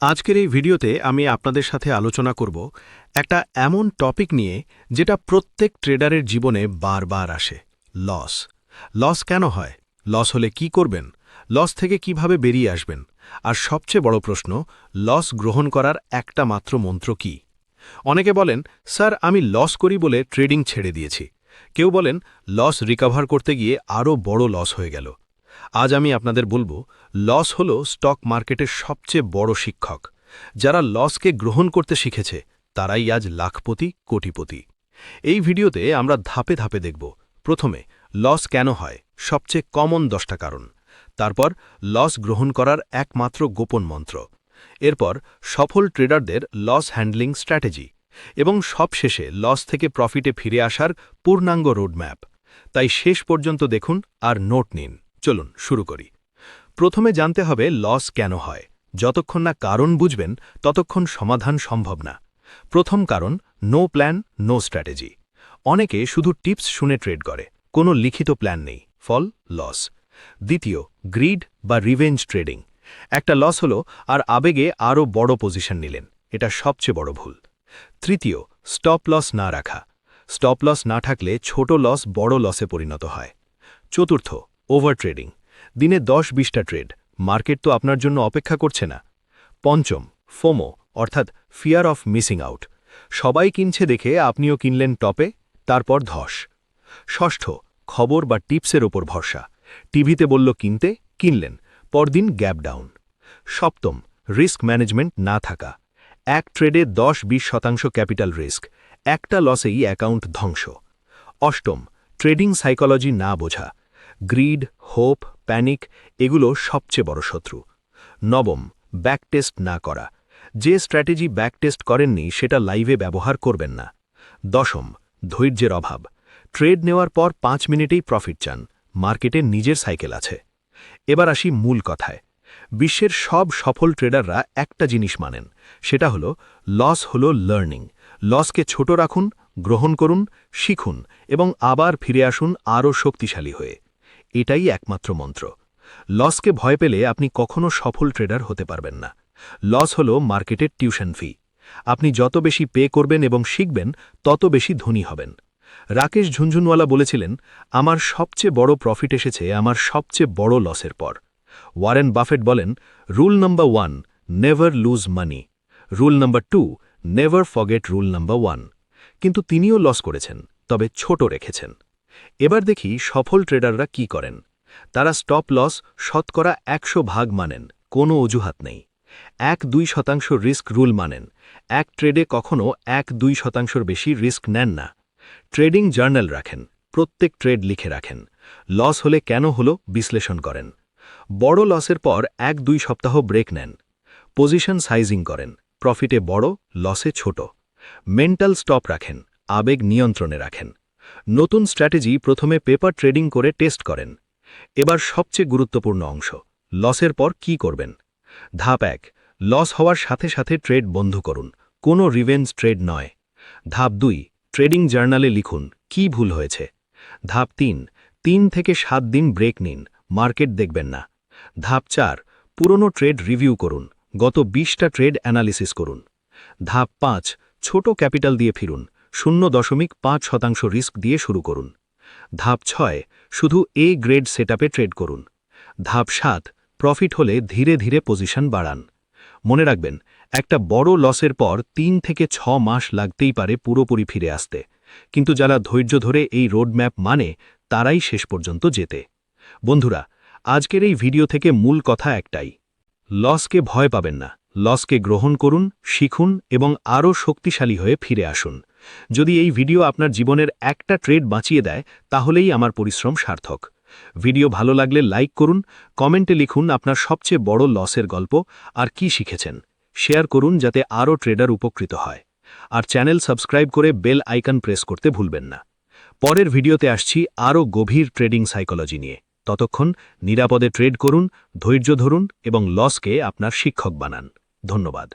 আজকের এই ভিডিওতে আমি আপনাদের সাথে আলোচনা করব একটা এমন টপিক নিয়ে যেটা প্রত্যেক ট্রেডারের জীবনে বারবার আসে, লস। লস কেন হয়? লস হলে কি করবেন? লস থেকে কীভাবে বেরিয়ে আসবেন? আর সবচেয়ে বড় প্রশ্ন, লস গ্রহণ করার একটা মাত্র মন্ত্র কি? অনেকে বলেন, স্যার, আমি লস করি বলে ট্রেডিং ছেড়ে দিয়েছি। কেউ বলেন, লস রিকভার করতে গিয়ে আরও বড় লস হয়ে গেল। আজ আমি আপনাদের বলব, লস হল স্টক মার্কেটের সবচেয়ে বড় শিক্ষক। যারা লসকে গ্রহণ করতে শিখেছে, তারাই আজ লাখপতি, কোটিপতি। এই ভিডিওতে আমরা ধাপে ধাপে দেখব। প্রথমে, লস কেন হয়? সবচেয়ে কমন দশটা কারণ। তারপর, লস গ্রহণ করার একমাত্র গোপন মন্ত্র। এরপর, সফল ট্রেডারদের লস হ্যান্ডলিং স্ট্র্যাটেজি। এবং সবশেষে, লস থেকে প্রফিটে ফিরে আসার পূর্ণাঙ্গ রোডম্যাপ। তাই শেষ পর্যন্ত দেখুন আর নোট নিন। চলুন শুরু করি। প্রথমে জানতে হবে লস কেন হয়। যতক্ষণ না কারণ বুঝবেন, ততক্ষণ সমাধান সম্ভব না। প্রথম কারণ, নো প্ল্যান, নো স্ট্র্যাটেজি। অনেকে শুধু টিপস শুনে ট্রেড করে, কোনো লিখিত প্ল্যান নেই, ফল, লস। দ্বিতীয়, গ্রিড বা রিভেঞ্জ ট্রেডিং। একটা লস হলো আর আবেগে আরও বড় পজিশন নিলেন, এটা সবচেয়ে বড় ভুল। তৃতীয়, স্টপ লস না রাখা। স্টপ লস না থাকলে ছোট লস বড় লসে পরিণত হয়। চতুর্থ ওভার ট্রেডিং দিনে দশ বিশটা ট্রেড। মার্কেট তো আপনার জন্য অপেক্ষা করছে না। পঞ্চম, ফোমো, অর্থাৎ ফিয়ার অফ মিসিং আউট। সবাই কিনছে দেখে আপনিও কিনলেন টপে, তারপর ধস। ষষ্ঠ, খবর বা টিপসের ওপর ভরসা। টিভিতে বলল কিনতে, কিনলেন। পরদিন গ্যাপ ডাউন। সপ্তম, রিস্ক ম্যানেজমেন্ট না থাকা। এক ট্রেডে দশ বিশ শতাংশ ক্যাপিটাল রিস্ক। একটা লসেই অ্যাকাউন্ট ধ্বংস। অষ্টম, ট্রেডিং সাইকোলজি না বোঝা। গ্রিড হোপ প্যানিক এগুলো সবচেয়ে বড় শত্রু। নবম ব্যাকটেস্ট না করা। যে স্ট্র্যাটেজি ব্যাকটেস্ট করেননি, সেটা লাইভে ব্যবহার করবেন না। দশম, ধৈর্যের অভাব। ট্রেড নেওয়ার পর পাঁচ মিনিটেই প্রফিট চান। মার্কেটে নিজের সাইকেল আছে। এবার আসি মূল কথায়। বিশ্বের সব সফল ট্রেডাররা একটা জিনিস মানেন, সেটা হলো লস হলো লার্নিং লসকে ছোট রাখুন, গ্রহণ করুন, শিখুন এবং আবার ফিরে আসুন আরও শক্তিশালী হয়ে। এটাই একমাত্র মন্ত্র। লসকে ভয় পেলে আপনি কখনো সফল ট্রেডার হতে পারবেন না। লস হল মার্কেটের টিউশন ফি। আপনি যত বেশি পে করবেন এবং শিখবেন, তত বেশি ধনী হবেন। রাকেশ ঝুনঝুনওয়ালা বলেছিলেন, আমার সবচেয়ে বড় প্রফিট এসেছে আমার সবচেয়ে বড় লসের পর। ওয়ারেন বাফেট বলেন rule number one never lose money rule number two never forget rule number one কিন্তু তিনিও লস করেছেন, তবে ছোট রেখেছেন। এবার দেখি সফল ট্রেডাররা কি করেন। তারা স্টপ লস শতকরা একশো ভাগ মানেন, কোনো অজুহাত নেই। এক দুই শতাংশ রিস্ক রুল মানেন, এক ট্রেডে কখনও এক দুই শতাংশর বেশি রিস্ক নেন না। ট্রেডিং জার্নাল রাখেন, প্রত্যেক ট্রেড লিখে রাখেন, লস হলে কেন হলো বিশ্লেষণ করেন। বড় লসের পর এক দুই সপ্তাহ ব্রেক নেন, পজিশন সাইজিং করেন, প্রফিটে বড়, লসে ছোট। মেন্টাল স্টপ রাখেন, আবেগ নিয়ন্ত্রণে রাখেন নতুন স্ট্র্যাটেজি প্রথমে পেপার ট্রেডিং করে টেস্ট করেন। এবার সবচেয়ে গুরুত্বপূর্ণ অংশ, লসের পর কি করবেন? ধাপ এক, লস হওয়ার সাথে সাথে ট্রেড বন্ধ করুন, কোনো রিভেন্স ট্রেড নয়। ধাপ দুই, ট্রেডিং জার্নালে লিখুন, কি ভুল হয়েছে? ধাপ তিন তিন থেকে সাত দিন ব্রেক নিন, মার্কেট দেখবেন না। ধাপ চার, পুরনো ট্রেড রিভিউ করুন, গত বিশটা ট্রেড অ্যানালিসিস করুন। ধাপ পাঁচ, ছোট ক্যাপিটাল দিয়ে ফিরুন শূন্য দশমিক পাঁচ শতাংশ রিস্ক দিয়ে শুরু করুন। ধাপ ছয়, শুধু এ গ্রেড সেটআপে ট্রেড করুন। ধাপ সাত, প্রফিট হলে ধীরে ধীরে পজিশন বাড়ান। মনে রাখবেন, একটা বড় লসের পর তিন থেকে ছ মাস লাগতেই পারে পুরোপুরি ফিরে আসতে। কিন্তু যারা ধৈর্য ধরে এই রোডম্যাপ মানে তারাই শেষ পর্যন্ত যেতে বন্ধুরা, আজকের এই ভিডিও থেকে মূল কথা একটাই। লসকে ভয় পাবেন না। লসকে গ্রহণ করুন, শিখুন এবং আরও শক্তিশালী হয়ে ফিরে আসুন। যদি এই ভিডিও আপনার জীবনের একটা ট্রেড বাঁচিয়ে দেয়, তাহলেই আমার পরিশ্রম সার্থক। ভিডিও ভালো লাগলে লাইক করুন কমেন্টে লিখুন আপনার সবচেয়ে বড় লসের গল্প আর কি শিখেছেন। শেয়ার করুন যাতে আরও ট্রেডার উপকৃত হয়। আর চ্যানেল সাবস্ক্রাইব করে বেল আইকন প্রেস করতে ভুলবেন না। পরের ভিডিওতে আসছি আরও গভীর ট্রেডিং সাইকোলজি নিয়ে। ততক্ষণ নিরাপদে ট্রেড করুন, ধৈর্য ধরুন এবং লসকে আপনার শিক্ষক বানান। ধন্যবাদ।